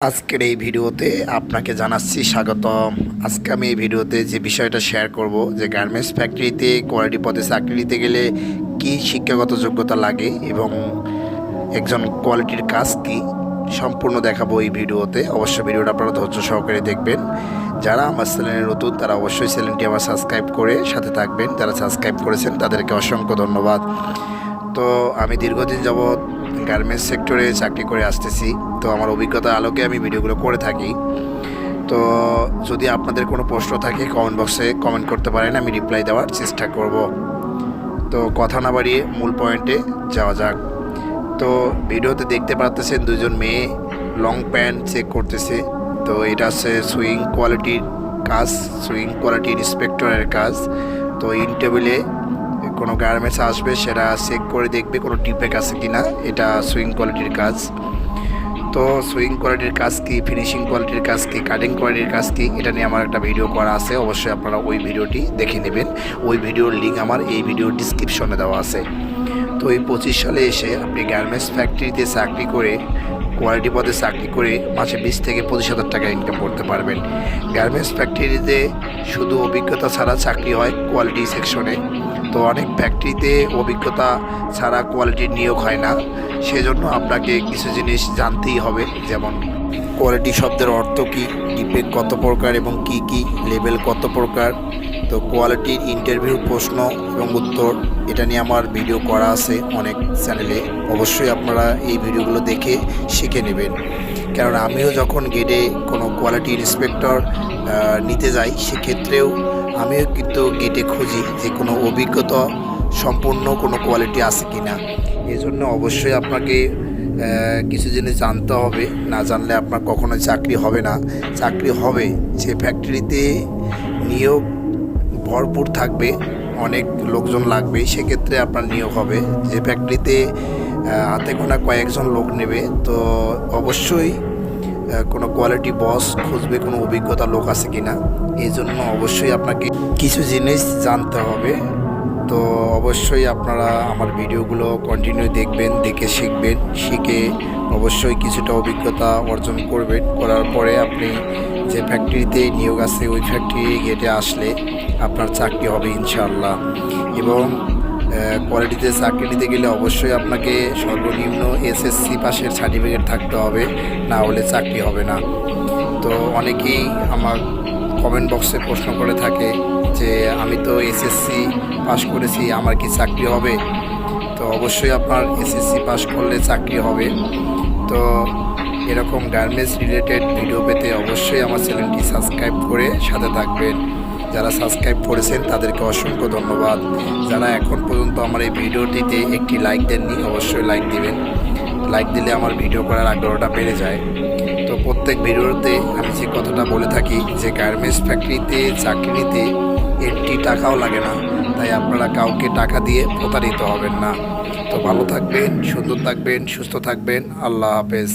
আজকের এই ভিডিওতে আপনাকে জানাচ্ছি স্বাগতম। আজকে আমি এই ভিডিওতে যে বিষয়টা শেয়ার করব, যে গার্মেন্টস ফ্যাক্টরিতে কোয়ালিটি পদে চাকরি নিতে গেলে কি শিক্ষাগত যোগ্যতা লাগে এবং একজন কোয়ালিটির কাজ কি, সম্পূর্ণ দেখাবো এই ভিডিওতে। অবশ্যই ভিডিওটা আপনারা ধৈর্য সহকারে দেখবেন। যারা আমার চ্যানেলে নতুন, তারা অবশ্যই চ্যানেলটি আমার সাবস্ক্রাইব করে সাথে থাকবেন। যারা সাবস্ক্রাইব করেছেন, তাদেরকে অসংখ্য ধন্যবাদ। তো আমি দীর্ঘদিন যাবৎ গার্মেন্টস সেক্টরে চাকরি করে আসতেছি। তো আমার অভিজ্ঞতা আলোকে আমি ভিডিওগুলো করে থাকি। তো যদি আপনাদের কোনো প্রশ্ন থাকে কমেন্ট বক্সে কমেন্ট করতে পারেন, আমি রিপ্লাই দেওয়ার চেষ্টা করব। তো কথা না বাড়িয়ে মূল পয়েন্টে যাওয়া যাক। তো ভিডিওতে দেখতে পাচ্ছেন দুজন মেয়ে লং প্যান্ট চেক করতেছে। তো এটা হচ্ছে সুইং কোয়ালিটির কাজ সুইং কোয়ালিটি ইন্সপেক্টরের কাজ। তো ইন টেবিলে কোনো গার্মেন্টস আসবে, সেটা চেক করে দেখবে কোনো ডিফেক্ট আছে কি না এটা সুইং কোয়ালিটির কাজ। তো সুইং কোয়ালিটির কাজ কি ফিনিশিং কোয়ালিটির কাজ কি কাটিং কোয়ালিটির কাজ কি, এটা নিয়ে আমার একটা ভিডিও করা আছে। অবশ্যই আপনারা ওই ভিডিওটি দেখে নেবেন। ওই ভিডিওর লিঙ্ক আমার এই ভিডিওর ডিসক্রিপশনে দেওয়া আছে। তো এই পঁচিশ সালে এসে আপনি গার্মেন্টস ফ্যাক্টরিতে চাকরি করে কোয়ালিটি পদে চাকরি করে মাসে বিশ থেকে পঁচিশ হাজার টাকা ইনকাম করতে পারবেন। গার্মেন্টস ফ্যাক্টরিতে শুধু অভিজ্ঞতা ছাড়া চাকরি হয় কোয়ালিটি সেকশনে তো অনেক ফ্যাক্টরিতে অভিজ্ঞতা ছাড়া কোয়ালিটি নিয়োগ হয় না। সেজন্য আপনাকে কিছু জিনিস জানতেই হবে, যেমন কোয়ালিটি শব্দের অর্থ কী ডিফেক্ট কত প্রকার এবং কি কি লেভেল কত প্রকার। তো কোয়ালিটির ইন্টারভিউ প্রশ্ন এবং উত্তর এটা নিয়ে আমার ভিডিও করা আছে অনেক চ্যানেলে অবশ্যই আপনারা এই ভিডিওগুলো দেখে শিখে নেবেন। কারণ আমিও যখন গেটে কোনো কোয়ালিটি ইন্সপেক্টর নিতে যাই, সেক্ষেত্রেও আমিও কিন্তু গেটে খুঁজি যে কোনো অভিজ্ঞতা সম্পূর্ণ কোনো কোয়ালিটি আছে কি না এই জন্য অবশ্যই আপনাকে কিছু জিনিস জানতে হবে। না জানলে আপনার কখনো চাকরি হবে না। চাকরি হবে যে ফ্যাক্টরিতে নিয়োগ ভরপুর থাকবে, অনেক লোকজন লাগবে, সেক্ষেত্রে আপনার নিয়োগ হবে। যে ফ্যাক্টরিতে হাতে গোনা কয়েকজন লোক নেবে, তো অবশ্যই কোনো কোয়ালিটি বস খুঁজবে, কোনো অভিজ্ঞতা লোক আছে কিনা এই জন্য অবশ্যই আপনাকে কিছু জিনিস জানতে হবে। তো অবশ্যই আপনারা আমার ভিডিওগুলো কন্টিনিউ দেখবেন, দেখে শিখবেন, শিখে অবশ্যই কিছুটা অভিজ্ঞতা অর্জন করবেন, করার পরে আপনি যে ফ্যাক্টরিতে নিয়োগ আছে, ওই ফ্যাক্টরি গেটে আসলে আপনার চাকরি হবে ইনশাআল্লাহ। এবং কোয়ালিটিতে চাকরি নিতে গেলে অবশ্যই আপনাকে সর্বনিম্ন এসএসসি পাশের সার্টিফিকেট থাকতে হবে, না হলে চাকরি হবে না। তো অনেকেই আমার কমেন্ট বক্সে প্রশ্ন করে থাকে যে, আমি তো এসএসসি পাশ করেছি, আমার কি চাকরি হবে? তো অবশ্যই আপনার এসএসসি পাশ করলে চাকরি হবে। তো এরকম গার্মেন্টস রিলেটেড ভিডিও পেতে অবশ্যই আমার চ্যানেলটি সাবস্ক্রাইব করে সাথে থাকবেন। যারা সাবস্ক্রাইব করেছেন, তাদেরকে অসংখ্য ধন্যবাদ। যারা এখন পর্যন্ত আমার এই ভিডিওটিতে একটি লাইক দেননি, অবশ্যই লাইক দিবেন। লাইক দিলে আমার ভিডিও করার আগ্রহটা বেড়ে যায়। তো প্রত্যেক ভিডিওতে আমি যে কথাটা বলে থাকি, যে গার্মেন্টস ফ্যাক্টরিতে চাকরিতে একটি টাকাও লাগে না। তাই আপনারা কাউকে টাকা দিয়ে প্রতারিত হবেন না। তো ভালো থাকবেন, সুন্দর থাকবেন, সুস্থ থাকবেন। আল্লাহ হাফেজ।